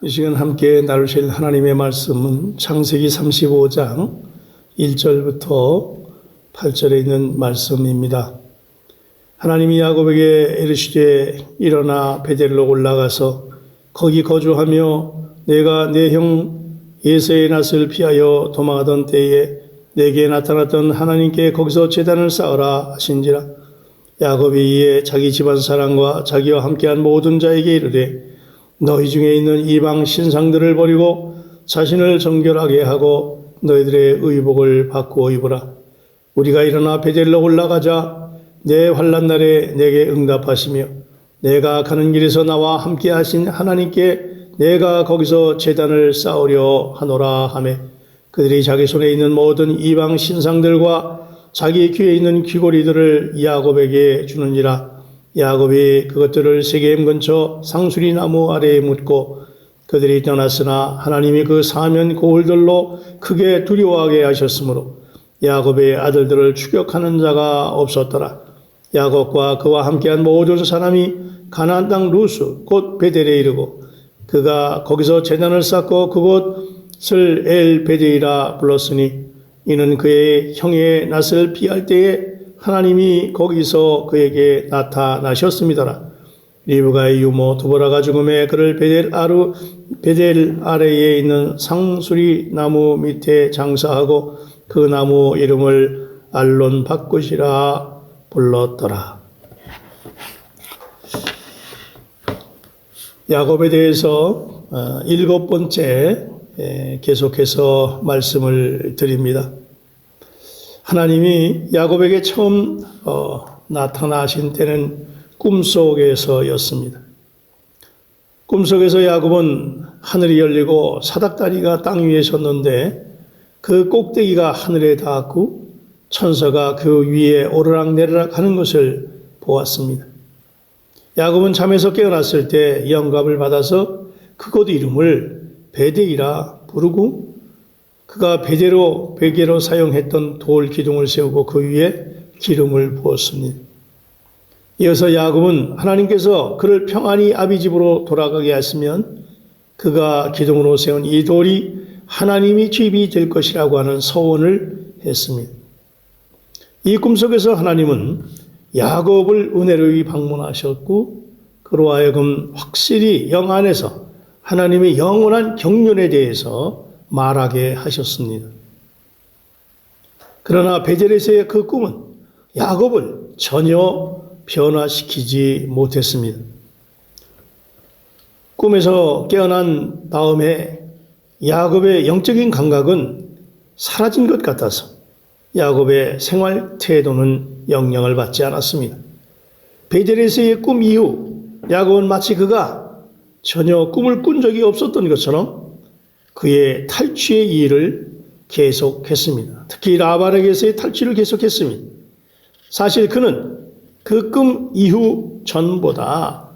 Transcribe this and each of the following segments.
이 시간 함께 나누실 하나님의 말씀은 창세기 35장 1절부터 8절에 있는 말씀입니다. 하나님이 야곱에게 이르시되 일어나 베델로 올라가서 거기 거주하며 내가 내 형 예서의 낯을 피하여 도망하던 때에 내게 나타났던 하나님께 거기서 제단을 쌓으라 하신지라 야곱이 이에 자기 집안 사람과 자기와 함께한 모든 자에게 이르되 너희 중에 있는 이방 신상들을 버리고 자신을 정결하게 하고 너희들의 의복을 바꾸어 입으라. 우리가 일어나 베델로 올라가자 내 환란 날에 내게 응답하시며 내가 가는 길에서 나와 함께 하신 하나님께 내가 거기서 제단을 쌓으려 하노라 하매 그들이 자기 손에 있는 모든 이방 신상들과 자기 귀에 있는 귀고리들을 야곱에게 주느니라. 야곱이 그것들을 세겜 근처 상수리 나무 아래에 묻고 그들이 떠났으나 하나님이 그 사면 고울들로 크게 두려워하게 하셨으므로 야곱의 아들들을 추격하는 자가 없었더라. 야곱과 그와 함께한 모든 사람이 가나안 땅 루스 곧 베델에 이르고 그가 거기서 재단을 쌓고 그곳을 엘 베델이라 불렀으니 이는 그의 형의 낯을 피할 때에 하나님이 거기서 그에게 나타나셨습니다라. 리브가의 유모 두보라가 죽음에 그를 베델 아루 베델 아래에 있는 상수리 나무 밑에 장사하고 그 나무 이름을 알론 바꾸시라 불렀더라. 야곱에 대해서 어, 일곱 번째 계속해서 말씀을 드립니다. 하나님이 야곱에게 처음 어, 나타나신 때는 꿈속에서였습니다. 꿈속에서 야곱은 하늘이 열리고 사닥다리가 땅 위에 섰는데 그 꼭대기가 하늘에 닿았고 천사가 그 위에 오르락내리락 하는 것을 보았습니다. 야곱은 잠에서 깨어났을 때 영감을 받아서 그곳 이름을 베데이라 부르고 그가 베제로 베개로 사용했던 돌 기둥을 세우고 그 위에 기름을 부었습니다. 이어서 야곱은 하나님께서 그를 평안히 아비 집으로 돌아가게 하시면 그가 기둥으로 세운 이 돌이 하나님이 집이 될 것이라고 하는 서원을 했습니다. 이 꿈속에서 하나님은 야곱을 은혜로이 방문하셨고 그로 하여금 확실히 영 안에서 하나님의 영원한 경륜에 대해서 말하게 하셨습니다. 그러나 베젤에서의 그 꿈은 야곱을 전혀 변화시키지 못했습니다. 꿈에서 깨어난 다음에 야곱의 영적인 감각은 사라진 것 같아서 야곱의 생활 태도는 영향을 받지 않았습니다. 베델에서의 꿈 이후 야곱은 마치 그가 전혀 꿈을 꾼 적이 없었던 것처럼 그의 탈취의 일을 계속했습니다. 특히 라반에게서의 탈취를 계속했습니다. 사실 그는 그 꿈 이후 전보다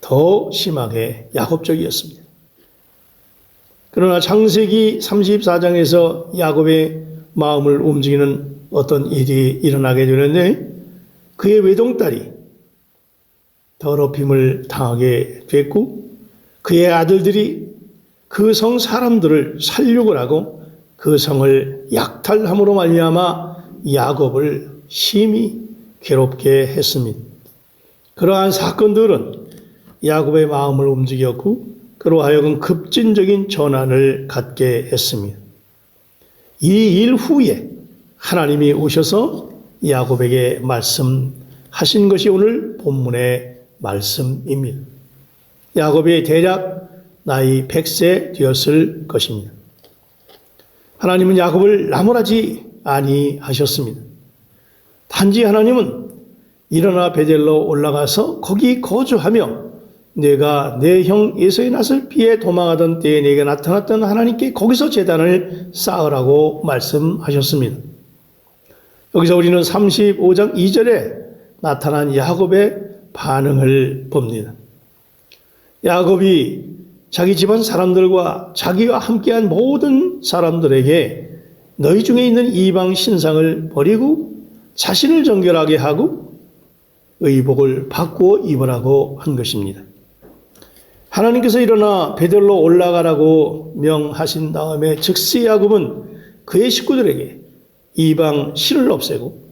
더 심하게 야곱적이었습니다. 그러나 창세기 34장에서 야곱의 마음을 움직이는 어떤 일이 일어나게 되는데 그의 외동딸이 더럽힘을 당하게 됐고 그의 아들들이 그 성 사람들을 살육을 하고 그 성을 약탈함으로 말미암아 야곱을 심히 괴롭게 했습니다. 그러한 사건들은 야곱의 마음을 움직였고 그로 하여금 급진적인 전환을 갖게 했습니다. 이 일 후에 하나님이 오셔서 야곱에게 말씀하신 것이 오늘 본문의 말씀입니다. 야곱이 대략 나이 100세 되었을 것입니다. 하나님은 야곱을 나무라지 아니하셨습니다. 단지 하나님은 일어나 베델로 올라가서 거기 거주하며 내가 내 형 예서의 낯을 피해 도망하던 때에 내게 나타났던 하나님께 거기서 재단을 쌓으라고 말씀하셨습니다. 여기서 우리는 35장 2절에 나타난 야곱의 반응을 봅니다. 야곱이 자기 집안 사람들과 자기와 함께한 모든 사람들에게 너희 중에 있는 이방 신상을 버리고 자신을 정결하게 하고 의복을 바꾸어 입으라고 한 것입니다. 하나님께서 일어나 베델로 올라가라고 명하신 다음에 즉시 야곱은 그의 식구들에게 이방 신을 없애고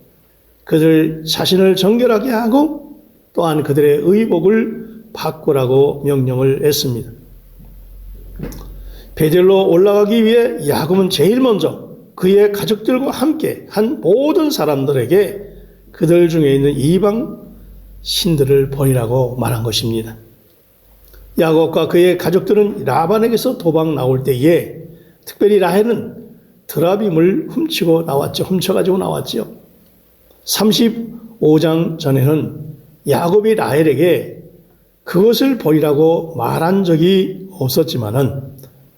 그들 자신을 정결하게 하고 또한 그들의 의복을 바꾸라고 명령을 했습니다. 베델로 올라가기 위해 야곱은 제일 먼저 그의 가족들과 함께 한 모든 사람들에게 그들 중에 있는 이방 신들을 버리라고 말한 것입니다. 야곱과 그의 가족들은 라반에게서 도박 나올 때에 특별히 라헬은 드라빔을 훔치고 나왔죠. 훔쳐가지고 나왔죠. 35장 전에는 야곱이 라헬에게 그것을 버리라고 말한 적이 없었지만은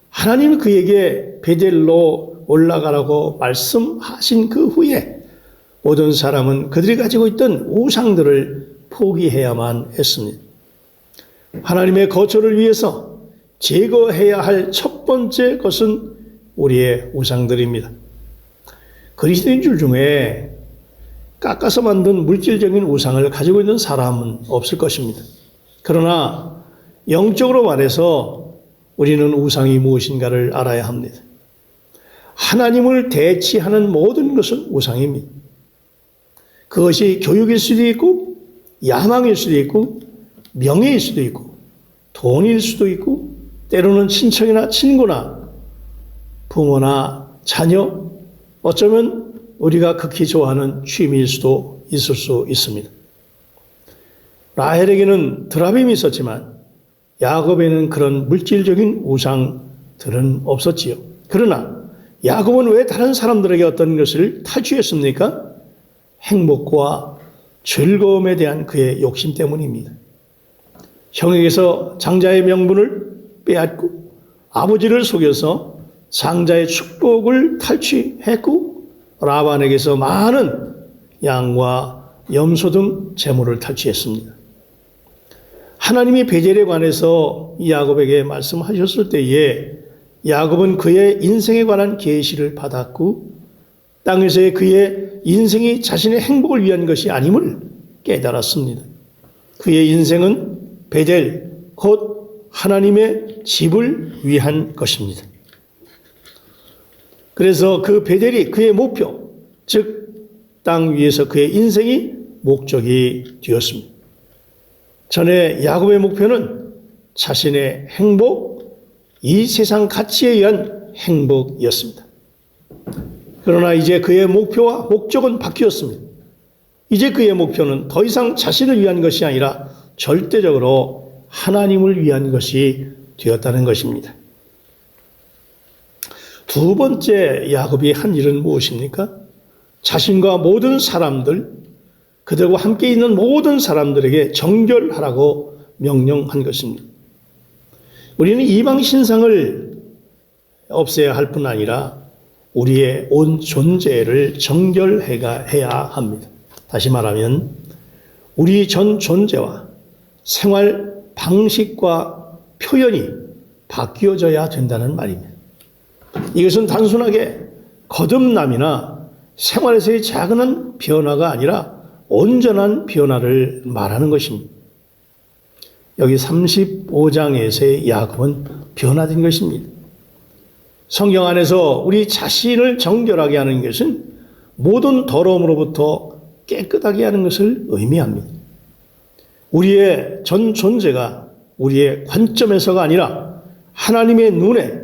하나님은 그에게 베델로 올라가라고 말씀하신 그 후에 모든 사람은 그들이 가지고 있던 우상들을 포기해야만 했습니다. 하나님의 거처를 위해서 제거해야 할 첫 번째 것은 우리의 우상들입니다. 그리스도인들 중에 깎아서 만든 물질적인 우상을 가지고 있는 사람은 없을 것입니다. 그러나 영적으로 말해서 우리는 우상이 무엇인가를 알아야 합니다. 하나님을 대치하는 모든 것은 우상입니다. 그것이 교육일 수도 있고, 야망일 수도 있고, 명예일 수도 있고, 돈일 수도 있고, 때로는 친척이나 친구나 부모나 자녀, 어쩌면 우리가 극히 좋아하는 취미일 수도 있을 수 있습니다. 라헬에게는 드라빔이 있었지만 야곱에는 그런 물질적인 우상들은 없었지요. 그러나 야곱은 왜 다른 사람들에게 어떤 것을 탈취했습니까? 행복과 즐거움에 대한 그의 욕심 때문입니다. 형에게서 장자의 명분을 빼앗고 아버지를 속여서 장자의 축복을 탈취했고 라반에게서 많은 양과 염소 등 재물을 탈취했습니다. 하나님이 베젤에 관해서 야곱에게 말씀하셨을 때에 야곱은 그의 인생에 관한 계시를 받았고 땅에서의 그의 인생이 자신의 행복을 위한 것이 아님을 깨달았습니다. 그의 인생은 베델 곧 하나님의 집을 위한 것입니다. 그래서 그 베델이 그의 목표, 즉 땅 위에서 그의 인생이 목적이 되었습니다. 전에 야곱의 목표는 자신의 행복, 이 세상 가치에 의한 행복이었습니다. 그러나 이제 그의 목표와 목적은 바뀌었습니다. 이제 그의 목표는 더 이상 자신을 위한 것이 아니라 절대적으로 하나님을 위한 것이 되었다는 것입니다. 두 번째 야곱이 한 일은 무엇입니까? 자신과 모든 사람들, 그들과 함께 있는 모든 사람들에게 정결하라고 명령한 것입니다. 우리는 이방 신상을 없애야 할 뿐 아니라 우리의 온 존재를 정결해야 합니다. 다시 말하면 우리 전 존재와 생활 방식과 표현이 바뀌어져야 된다는 말입니다. 이것은 단순하게 거듭남이나 생활에서의 작은 변화가 아니라 온전한 변화를 말하는 것입니다. 여기 35장에서의 야곱은 변화된 것입니다. 성경 안에서 우리 자신을 정결하게 하는 것은 모든 더러움으로부터 깨끗하게 하는 것을 의미합니다. 우리의 전 존재가 우리의 관점에서가 아니라 하나님의 눈에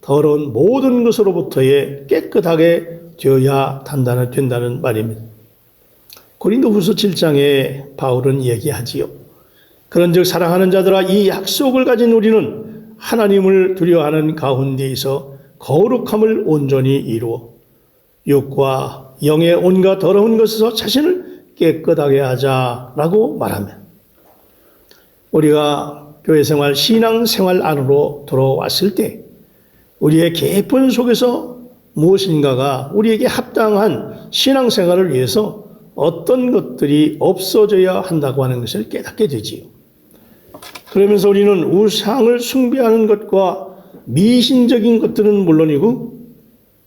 더러운 모든 것으로부터의 깨끗하게 되어야 단단히 된다는 말입니다. 고린도 후서 7장에 바울은 얘기하지요. 그런즉 사랑하는 자들아 이 약속을 가진 우리는 하나님을 두려워하는 가운데에서 거룩함을 온전히 이루어 육과 영의 온갖 더러운 것에서 자신을 깨끗하게 하자라고 말하면 우리가 교회 생활, 신앙 생활 안으로 들어왔을 때 우리의 개분 속에서 무엇인가가 우리에게 합당한 신앙 생활을 위해서 어떤 것들이 없어져야 한다고 하는 것을 깨닫게 되지요. 그러면서 우리는 우상을 숭배하는 것과 미신적인 것들은 물론이고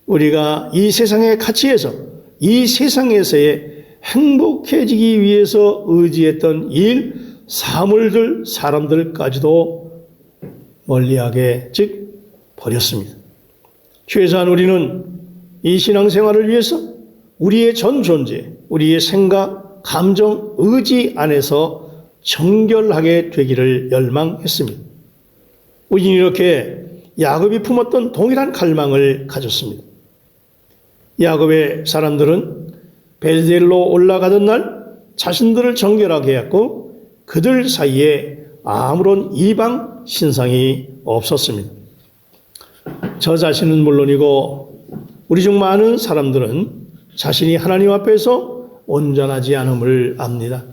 우리가 이 세상의 가치에서 이 세상에서의 행복해지기 위해서 의지했던 일, 사물들, 사람들까지도 멀리하게 즉 버렸습니다. 최소한 우리는 이 신앙생활을 위해서 우리의 전 존재, 우리의 생각, 감정, 의지 안에서 정결하게 되기를 열망했습니다. 우리는 이렇게 야곱이 품었던 동일한 갈망을 가졌습니다. 야곱의 사람들은 베델로 올라가던 날 자신들을 정결하게 했고 그들 사이에 아무런 이방 신상이 없었습니다. 저 자신은 물론이고 우리 중 많은 사람들은 자신이 하나님 앞에서 온전하지 않음을 압니다.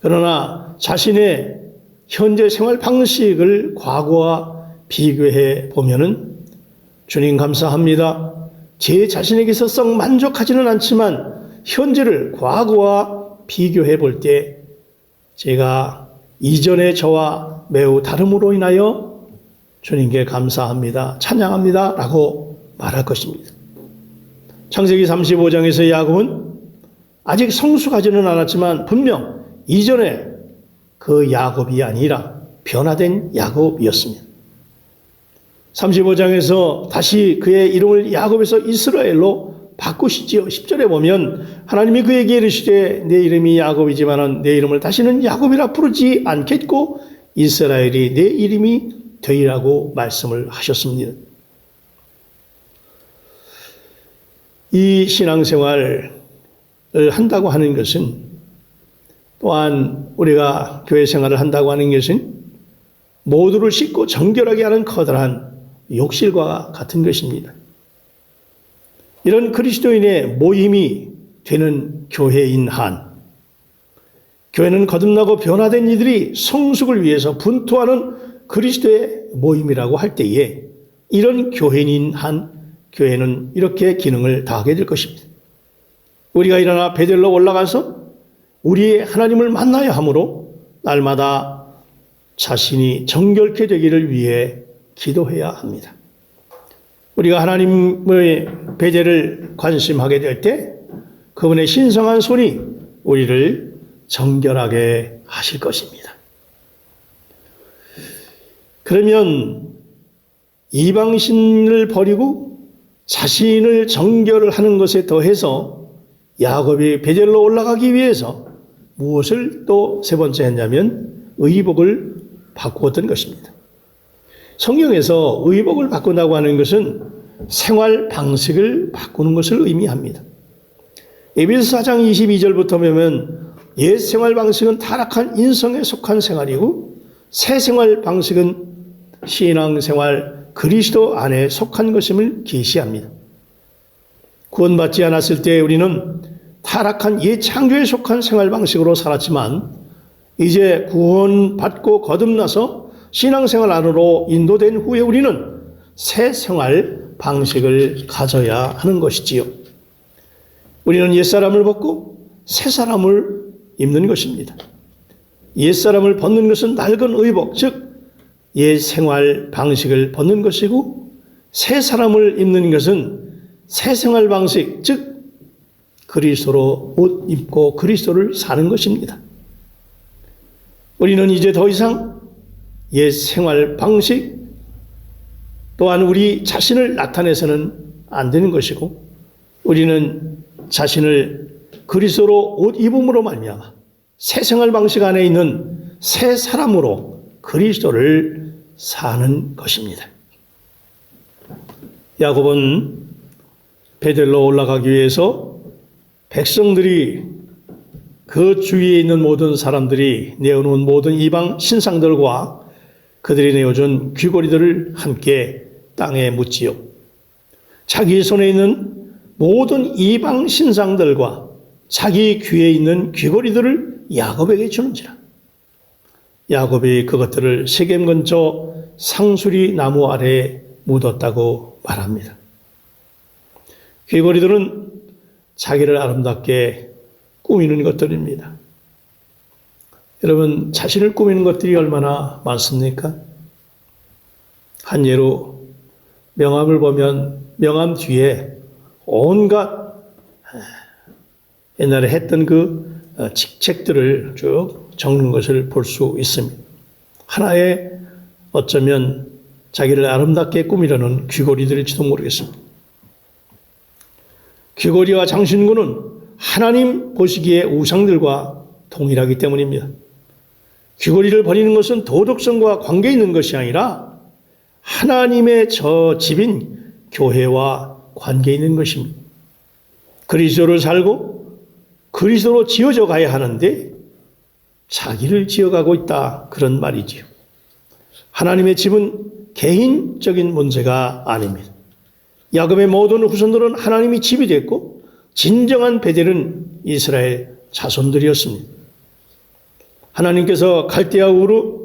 그러나 자신의 현재 생활 방식을 과거와 비교해 보면은 주님 감사합니다. 제 자신에게서 썩 만족하지는 않지만 현재를 과거와 비교해 볼 때 제가 이전의 저와 매우 다름으로 인하여 주님께 감사합니다. 찬양합니다. 라고 말할 것입니다. 창세기 35장에서 야곱은 아직 성숙하지는 않았지만 분명 이전에 그 야곱이 아니라 변화된 야곱이었습니다. 35장에서 다시 그의 이름을 야곱에서 이스라엘로 바꾸시지요. 10절에 보면 하나님이 그에게 이르시되 내 이름이 야곱이지만은 내 이름을 다시는 야곱이라 부르지 않겠고 이스라엘이 내 이름이 되리라고 말씀을 하셨습니다. 이 신앙생활을 한다고 하는 것은 또한 우리가 교회 생활을 한다고 하는 것은 모두를 씻고 정결하게 하는 커다란 욕실과 같은 것입니다. 이런 그리스도인의 모임이 되는 교회인 한, 교회는 거듭나고 변화된 이들이 성숙을 위해서 분투하는 그리스도의 모임이라고 할 때에 이런 교회인 한 교회는 이렇게 기능을 다하게 될 것입니다. 우리가 일어나 베델로 올라가서 우리의 하나님을 만나야 하므로 날마다 자신이 정결케 되기를 위해 기도해야 합니다. 우리가 하나님의 배제를 관심하게 될 때 그분의 신성한 손이 우리를 정결하게 하실 것입니다. 그러면 이방신을 버리고 자신을 정결하는 것에 더해서 야곱이 베델로 올라가기 위해서 무엇을 또 세 번째 했냐면 의복을 바꾸었던 것입니다. 성경에서 의복을 바꾼다고 하는 것은 생활 방식을 바꾸는 것을 의미합니다. 에베소 4장 22절부터 보면 옛 생활 방식은 타락한 인성에 속한 생활이고 새 생활 방식은 신앙 생활 그리스도 안에 속한 것임을 계시합니다. 구원받지 않았을 때 우리는 타락한 옛 창조에 속한 생활 방식으로 살았지만 이제 구원받고 거듭나서 신앙생활 안으로 인도된 후에 우리는 새 생활 방식을 가져야 하는 것이지요. 우리는 옛사람을 벗고 새 사람을 입는 것입니다. 옛사람을 벗는 것은 낡은 의복, 즉, 옛 생활 방식을 벗는 것이고, 새 사람을 입는 것은 새 생활 방식, 즉, 그리스도로 옷 입고 그리스도를 사는 것입니다. 우리는 이제 더 이상 옛 생활 방식 또한 우리 자신을 나타내서는 안 되는 것이고 우리는 자신을 그리스도로 옷 입음으로 말미암아 새 생활 방식 안에 있는 새 사람으로 그리스도를 사는 것입니다. 야곱은 베델로 올라가기 위해서 백성들이 그 주위에 있는 모든 사람들이 내어놓은 모든 이방 신상들과 그들이 내어준 귀고리들을 함께 땅에 묻지요. 자기 손에 있는 모든 이방 신상들과 자기 귀에 있는 귀고리들을 야곱에게 주는지라. 야곱이 그것들을 세겜 근처 상수리 나무 아래에 묻었다고 말합니다. 귀고리들은 자기를 아름답게 꾸미는 것들입니다. 여러분, 자신을 꾸미는 것들이 얼마나 많습니까? 한 예로 명함을 보면 명함 뒤에 온갖 옛날에 했던 그 직책들을 쭉 적는 것을 볼 수 있습니다. 하나의 어쩌면 자기를 아름답게 꾸미려는 귀걸이들일지도 모르겠습니다. 귀걸이와 장신구는 하나님 보시기에 우상들과 동일하기 때문입니다. 귀걸이를 버리는 것은 도덕성과 관계 있는 것이 아니라 하나님의 저 집인 교회와 관계 있는 것입니다. 그리스도를 살고 그리스도로 지어져 가야 하는데 자기를 지어가고 있다 그런 말이지요. 하나님의 집은 개인적인 문제가 아닙니다. 야곱의 모든 후손들은 하나님이 집이 됐고 진정한 베델은 이스라엘 자손들이었습니다. 하나님께서 갈대아 우르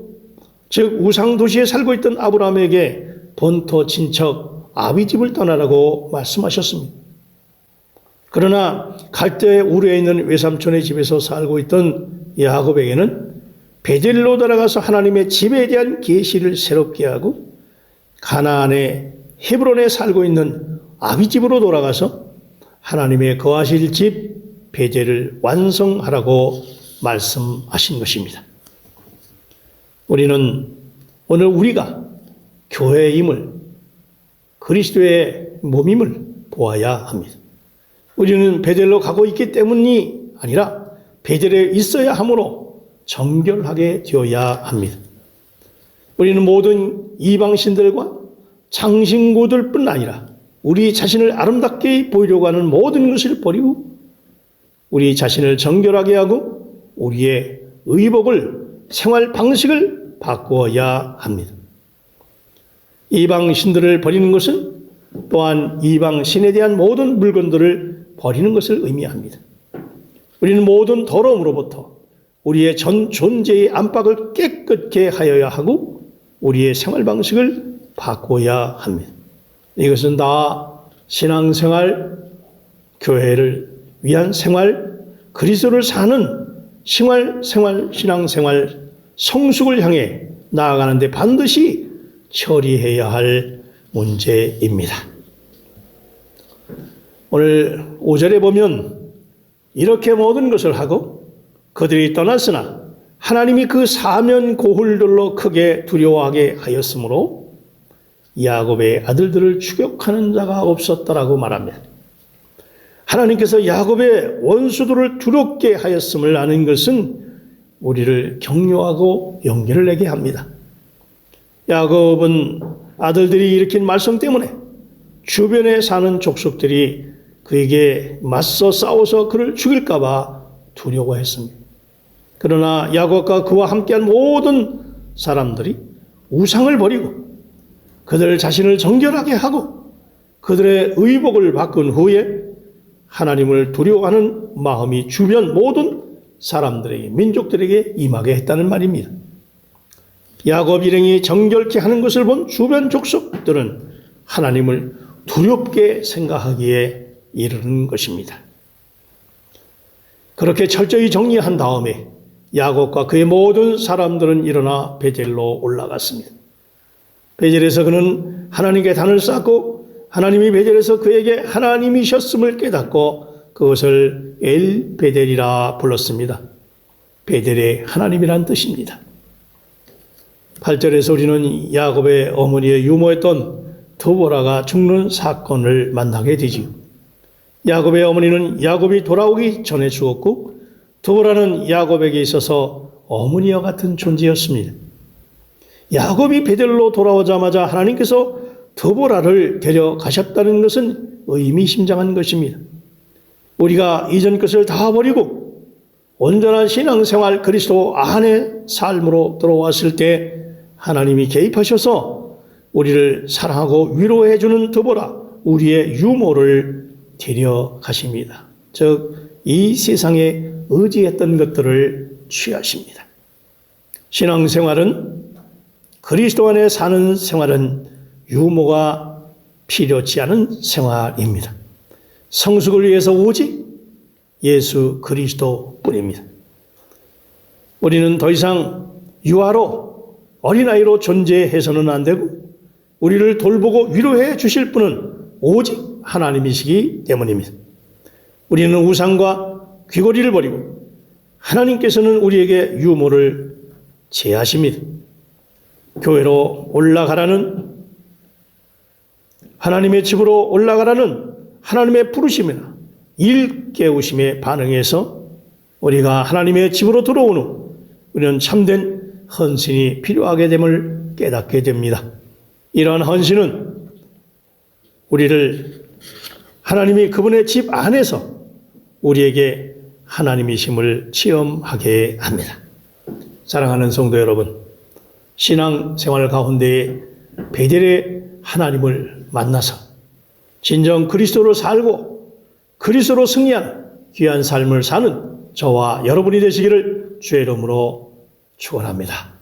즉 우상 도시에 살고 있던 아브라함에게 본토 친척 아비 집을 떠나라고 말씀하셨습니다. 그러나 갈대 우르에 있는 외삼촌의 집에서 살고 있던 야곱에게는 베델로 돌아가서 하나님의 집에 대한 계시를 새롭게 하고 가나안의 헤브론에 살고 있는 아비 집으로 돌아가서 하나님의 거하실 집 베델을 완성하라고 말씀하신 것입니다. 우리는 오늘 우리가 교회임을 그리스도의 몸임을 보아야 합니다. 우리는 베델로 가고 있기 때문이 아니라 베델에 있어야 하므로 정결하게 되어야 합니다. 우리는 모든 이방신들과 장신구들뿐 아니라 우리 자신을 아름답게 보이려고 하는 모든 것을 버리고 우리 자신을 정결하게 하고 우리의 의복을 생활 방식을 바꾸어야 합니다. 이방 신들을 버리는 것은 또한 이방 신에 대한 모든 물건들을 버리는 것을 의미합니다. 우리는 모든 더러움으로부터 우리의 전 존재의 안팎을 깨끗게 하여야 하고 우리의 생활 방식을 바꿔야 합니다. 이것은 다 신앙생활, 교회를 위한 생활, 그리스도를 사는 생활, 생활, 신앙생활, 성숙을 향해 나아가는데 반드시 처리해야 할 문제입니다. 오늘 5절에 보면 이렇게 모든 것을 하고 그들이 떠났으나 하나님이 그 사면 고hul들로 크게 두려워하게 하였으므로 야곱의 아들들을 추격하는 자가 없었다라고 말합니다. 하나님께서 야곱의 원수들을 두렵게 하였음을 아는 것은 우리를 격려하고 용기를 내게 합니다. 야곱은 아들들이 일으킨 말썽 때문에 주변에 사는 족속들이 그에게 맞서 싸워서 그를 죽일까봐 두려워했습니다. 그러나 야곱과 그와 함께한 모든 사람들이 우상을 버리고 그들 자신을 정결하게 하고 그들의 의복을 바꾼 후에 하나님을 두려워하는 마음이 주변 모든 사람들에게 민족들에게 임하게 했다는 말입니다. 야곱 일행이 정결케 하는 것을 본 주변 족속들은 하나님을 두렵게 생각하기에 이르는 것입니다. 그렇게 철저히 정리한 다음에 야곱과 그의 모든 사람들은 일어나 베델로 올라갔습니다. 베델에서 그는 하나님께 단을 쌓고 하나님이 베델에서 그에게 하나님이셨음을 깨닫고 그것을 엘 베델이라 불렀습니다. 베델의 하나님이란 뜻입니다. 8절에서 우리는 야곱의 어머니의 유모했던 드보라가 죽는 사건을 만나게 되지요. 야곱의 어머니는 야곱이 돌아오기 전에 죽었고 드보라는 야곱에게 있어서 어머니와 같은 존재였습니다. 야곱이 베델로 돌아오자마자 하나님께서 드보라를 데려가셨다는 것은 의미심장한 것입니다. 우리가 이전 것을 다 버리고 온전한 신앙생활 그리스도 안의 삶으로 들어왔을 때 하나님이 개입하셔서 우리를 사랑하고 위로해 주는 드보라 우리의 유모를 데려가십니다. 즉 이 세상에 의지했던 것들을 취하십니다. 신앙생활은 그리스도 안에 사는 생활은 유모가 필요치 않은 생활입니다. 성숙을 위해서 오직 예수 그리스도 뿐입니다. 우리는 더 이상 유아로 어린아이로 존재해서는 안 되고 우리를 돌보고 위로해 주실 분은 오직 하나님이시기 때문입니다. 우리는 우상과 귀걸이를 버리고 하나님께서는 우리에게 유모를 제하십니다. 교회로 올라가라는 하나님의 집으로 올라가라는 하나님의 부르심이나 일 깨우심에 반응해서 우리가 하나님의 집으로 들어온 후 우리는 참된 헌신이 필요하게 됨을 깨닫게 됩니다. 이러한 헌신은 우리를 하나님이 그분의 집 안에서 우리에게 하나님이심을 체험하게 합니다. 사랑하는 성도 여러분, 신앙 생활 가운데 베델의 하나님을 만나서 진정 그리스도로 살고 그리스도로 승리하는 귀한 삶을 사는 저와 여러분이 되시기를 주의 이름으로 축원합니다.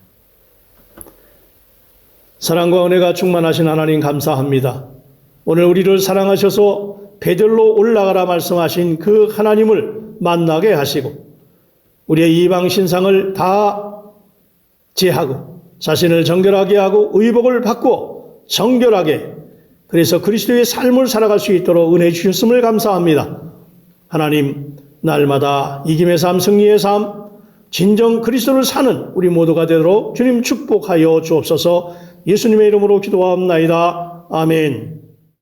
사랑과 은혜가 충만하신 하나님 감사합니다. 오늘 우리를 사랑하셔서 베들로 올라가라 말씀하신 그 하나님을 만나게 하시고 우리의 이방 신상을 다 제하고 자신을 정결하게 하고 의복을 받고 정결하게 그래서 그리스도의 삶을 살아갈 수 있도록 은혜 주셨음을 감사합니다. 하나님 날마다 이김의 삶, 승리의 삶, 진정 그리스도를 사는 우리 모두가 되도록 주님 축복하여 주옵소서 예수님의 이름으로 기도하옵나이다. 아멘.